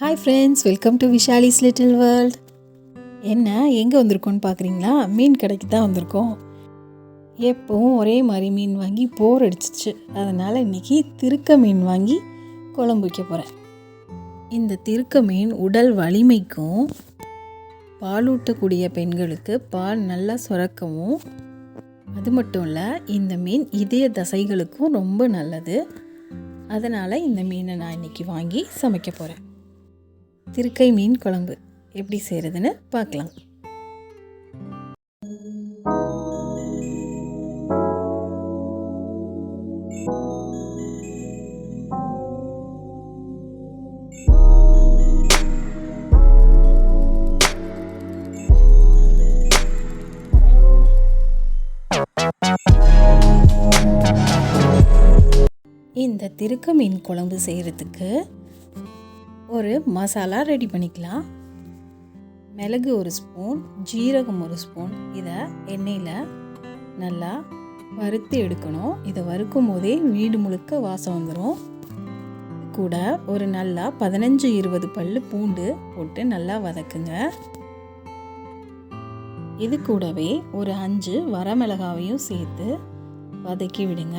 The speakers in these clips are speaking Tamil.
Hi friends welcome to Vishali's little world என்ன எங்கே வந்திருக்கோன்னு பார்க்குறீங்களா மீன் கடைக்கு தான் வந்திருக்கோம். எப்பவும் ஒரே மாதிரி மீன் வாங்கி போர் அடிச்சிச்சு. அதனால் இன்றைக்கி திருக்க மீன் வாங்கி குழம்பு வைக்க போகிறேன் இந்த திருக்க மீன் உடல் வலிமைக்கும் பாலூட்டக்கூடிய பெண்களுக்கு பால் நல்லா சுரக்கவும் அது மட்டும் இல்லை இந்த மீன் இதய தசைகளுக்கும் ரொம்ப நல்லது. அதனால் இந்த மீனை நான் இன்றைக்கி வாங்கி சமைக்க போகிறேன் திருக்கை மீன் குழம்பு. எப்படி செய்கிறதுன்னு பார்க்கலாம். இந்த திருக்க மீன் குழம்பு செய்கிறதுக்கு ஒரு மசாலா ரெடி பண்ணிக்கலாம். மிளகு ஒரு ஸ்பூன் ஜீரகம் ஒரு ஸ்பூன். இதை எண்ணெயில் நல்லா வறுத்து எடுக்கணும். இதை வறுக்கும் போதே வீடு முழுக்க வாசம் வந்துடும் கூட ஒரு நல்லா பதினஞ்சு இருபது பல் பூண்டு போட்டு நல்லா வதக்குங்க. இது கூடவே ஒரு அஞ்சு வரமிளகாவையும் சேர்த்து வதக்கி விடுங்க.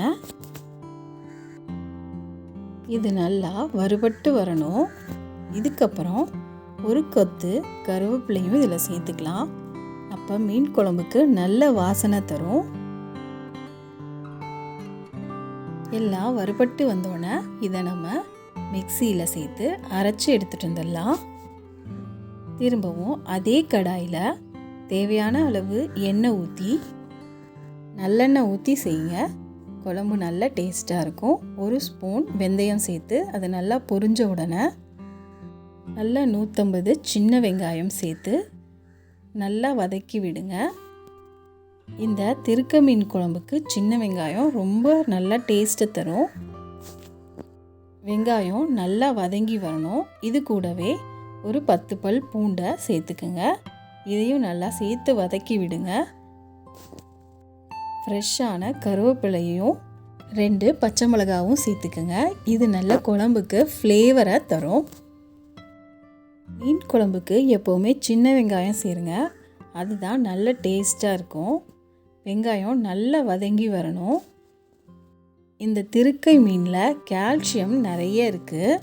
இது நல்லா வறுபட்டு வரணும். இதுக்கப்புறம் ஒரு கொத்து கருவேப்பிலையும் இதில் சேர்த்துக்கலாம். அப்போ மீன் குழம்புக்கு நல்ல வாசனை தரும். எல்லாம் வறுபட்டு வந்தோடனே இதை நம்ம மிக்சியில் சேர்த்து அரைச்சி எடுத்துகிட்டு வந்துடலாம். திரும்பவும் அதே கடாயில் தேவையான அளவு எண்ணெய் ஊற்றி நல்லெண்ணெய் ஊற்றி செய்யுங்க. குழம்பு நல்லா டேஸ்ட்டாக இருக்கும். ஒரு ஸ்பூன் வெந்தயம் சேர்த்து அது நல்லா பொரிஞ்ச உடனே நல்லா நூற்றம்பது சின்ன வெங்காயம் சேர்த்து நல்லா வதக்கி விடுங்க. இந்த திருக்க மீன் குழம்புக்கு சின்ன வெங்காயம் ரொம்ப நல்லா டேஸ்ட்டு தரும். வெங்காயம் நல்லா வதங்கி வரணும். இது கூடவே ஒரு பத்து பல் பூண்டை சேர்த்துக்குங்க. இதையும் நல்லா சேர்த்து வதக்கி விடுங்க. ஃப்ரெஷ்ஷான கருவேப்பிலையும் ரெண்டு பச்சை மிளகாவும் சேர்த்துக்குங்க. இது நல்ல குழம்புக்கு ஃப்ளேவரை தரும். மீன் குழம்புக்கு எப்போவுமே சின்ன வெங்காயம் சேருங்க. அதுதான் நல்ல டேஸ்ட்டாக இருக்கும். வெங்காயம் நல்லா வதங்கி வரணும். இந்த திருக்கை மீனில் கால்சியம் நிறைய இருக்குது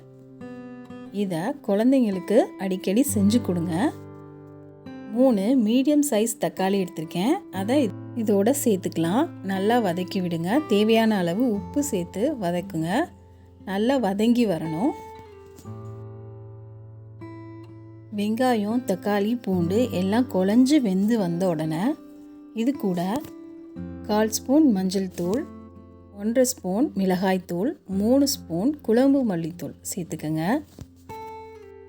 இதை குழந்தைங்களுக்கு அடிக்கடி செஞ்சு கொடுங்க. மூணு மீடியம் சைஸ் தக்காளி எடுத்திருக்கேன். அதை இதோட சேர்த்துக்கலாம். நல்லா வதக்கி விடுங்க. தேவையான அளவு உப்பு சேர்த்து வதக்குங்க. நல்லா வதங்கி வரணும். வெங்காயம் தக்காளி பூண்டு எல்லாம் குழஞ்சி வெந்து வந்த உடனே இது கூட கால் ஸ்பூன் மஞ்சள் தூள் ஒன்றரை ஸ்பூன் மிளகாய் தூள் மூணு ஸ்பூன் குழம்பு மல்லித்தூள் சேர்த்துக்கோங்க.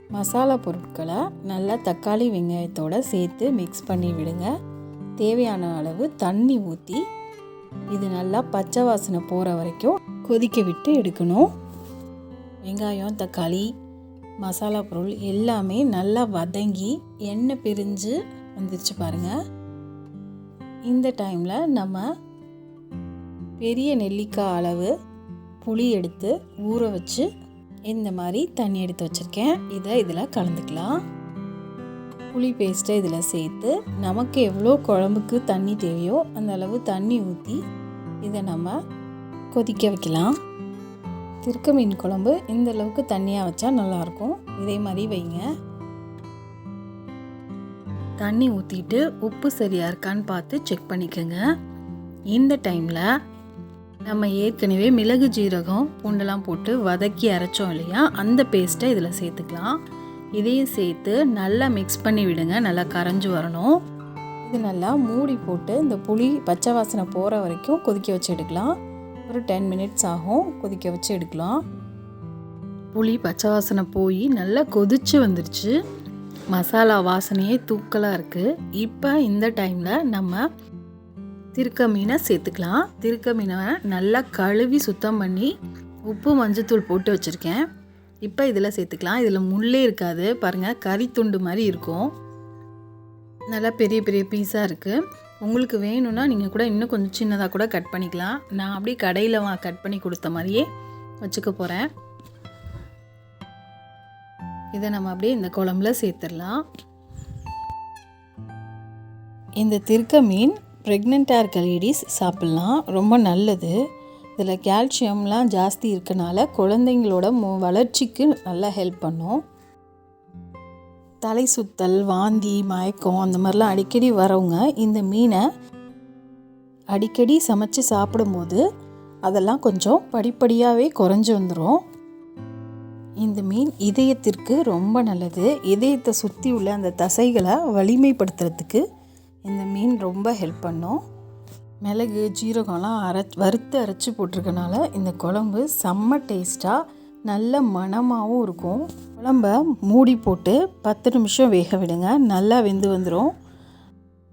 மசாலா பொருட்களை நல்லா தக்காளி வெங்காயத்தோடு சேர்த்து மிக்ஸ் பண்ணி விடுங்க. தேவையான அளவு தண்ணி ஊற்றி இது நல்லா பச்சை வாசனை போகிற வரைக்கும் கொதிக்க விட்டு எடுக்கணும். வெங்காயம் தக்காளி மசாலா பொருள் எல்லாமே நல்லா வதங்கி எண்ணெய் பிரிஞ்சு வந்துருச்சு பாருங்கள் இந்த டைமில் நம்ம பெரிய நெல்லிக்காய் அளவு புளி எடுத்து ஊற வச்சு இந்த மாதிரி தண்ணி எடுத்து வச்சுருக்கேன். இதை இதில் கலந்துக்கலாம். புளி பேஸ்ட்டை இதில் சேர்த்து நமக்கு எவ்வளோ குழம்புக்கு தண்ணி தேவையோ அந்த அளவு தண்ணி ஊற்றி இதை நம்ம கொதிக்க வைக்கலாம். திருக்க மீன் குழம்பு இந்த அளவுக்கு தண்ணியாக வச்சா நல்லாயிருக்கும். இதே மாதிரி வைங்க. தண்ணி ஊற்றிட்டு உப்பு சரியாக இருக்கான்னு பார்த்து செக் பண்ணிக்கோங்க. இந்த டைமில் நம்ம ஏற்கனவே மிளகு ஜீரகம் பூண்டெல்லாம் போட்டு வதக்கி அரைச்சோம் இல்லையா? அந்த பேஸ்ட்டை இதில் சேர்த்துக்கலாம். இதையும் சேர்த்து நல்லா மிக்ஸ் பண்ணி விடுங்க. நல்லா கரைஞ்சி வரணும். இது நல்லா மூடி போட்டு இந்த புளி பச்சை வாசனை போகிற வரைக்கும் கொதிக்க வச்சு எடுக்கலாம். ஒரு டென் மினிட்ஸ் ஆகும் கொதிக்க வச்சு எடுக்கலாம். புளி பச்சை வாசனை போய் நல்லா கொதிச்சு வந்துருச்சு. மசாலா வாசனையே தூக்கலாக இருக்குது இப்போ இந்த டைமில் நம்ம திருக்க மீனை சேர்த்துக்கலாம். திருக்க மீனை நல்லா கழுவி சுத்தம் பண்ணி உப்பு மஞ்சத்தூள் போட்டு வச்சுருக்கேன். இப்போ இதில் சேர்த்துக்கலாம். இதில் முள்ளே இருக்காது. பாருங்கள் கறி துண்டு மாதிரி இருக்கும். நல்லா பெரிய பெரிய பீஸாக இருக்குது உங்களுக்கு வேணும்னா நீங்கள் கூட இன்னும் கொஞ்சம் சின்னதாக கூட கட் பண்ணிக்கலாம். நான் அப்படியே கடையில் வா கட் பண்ணி கொடுத்த மாதிரியே வச்சுக்க போகிறேன் இதை நம்ம அப்படியே இந்த குழம்புல சேர்த்துடலாம். இந்த திருக்க மீன் ப்ரெக்னெண்ட்டாக இருக்க லேடிஸ் சாப்பிட்லாம். ரொம்ப நல்லது. இதில் கால்சியம்லாம் ஜாஸ்தி இருக்கனால குழந்தைங்களோட மு வளர்ச்சிக்கு நல்லா ஹெல்ப் பண்ணும். தலை சுத்தல் வாந்தி மயக்கம் அந்த மாதிரிலாம் அடிக்கடி வரவங்க இந்த மீனை அடிக்கடி சமைச்சு சாப்பிடும்போது அதெல்லாம் கொஞ்சம் படிப்படியாகவே குறைஞ்சி வந்துடும் இந்த மீன் இதயத்திற்கு ரொம்ப நல்லது. இதயத்தை சுற்றி உள்ள அந்த தசைகளை வலிமைப்படுத்துறதுக்கு இந்த மீன் ரொம்ப ஹெல்ப் பண்ணும். மிளகு ஜீரகம்லாம் அரை வறுத்து அரைச்சி போட்டிருக்கனால இந்த குழம்பு செம்ம டேஸ்ட்டாக நல்ல மணமாகவும் இருக்கும். குழம்ப மூடி போட்டு பத்து நிமிஷம் வேக விடுங்க. நல்லா வெந்து வந்துடும்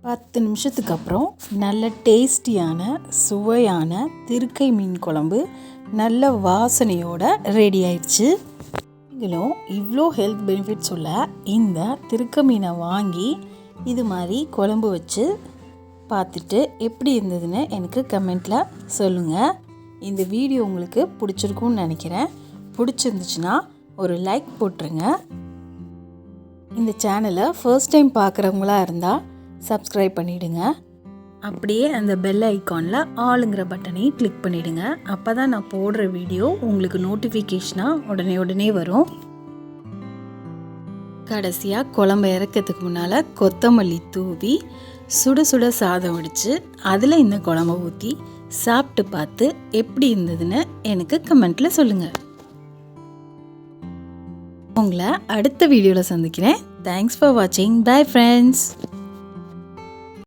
பத்து நிமிஷத்துக்கு அப்புறம் நல்ல டேஸ்டியான சுவையான திருக்கை மீன் குழம்பு நல்ல வாசனையோட ரெடி ஆயிடுச்சு. நீங்களும் இவ்வளோ ஹெல்த் பெனிஃபிட்ஸ் உள்ள இந்த திருக்க மீனை வாங்கி இது மாதிரி குழம்பு வச்சு பார்த்துட்டு எப்படி இருந்ததுன்னு எனக்கு கமெண்ட்டில் சொல்லுங்கள் இந்த வீடியோ உங்களுக்கு பிடிச்சிருக்கும்னு நினைக்கிறேன். பிடிச்சிருந்துச்சுன்னா ஒரு லைக் போட்டுருங்க. இந்த சேனலை ஃபர்ஸ்ட் டைம் பார்க்குறவங்களா இருந்தால் சப்ஸ்கிரைப் பண்ணிவிடுங்க அப்படியே அந்த பெல் ஐக்கானில் ஆளுங்கிற பட்டனையும் கிளிக் பண்ணிவிடுங்க அப்போ தான் நான் போடுற வீடியோ உங்களுக்கு நோட்டிஃபிகேஷனாக உடனே உடனே வரும். கடைசியாக குழம்பு இறக்கிறதுக்கு முன்னால் கொத்தமல்லி தூவி சுட சுட சாதம் வடித்து அதில் இந்த குழம்பு ஊற்றி சாப்பிட்டு பார்த்து எப்படி இருந்ததுன்னு எனக்கு கமெண்ட்டில் சொல்லுங்கள் உங்களை அடுத்த வீடியோவில் சந்திக்கிறேன். தேங்க்ஸ் ஃபார் வாட்சிங் பை ஃப்ரெண்ட்ஸ்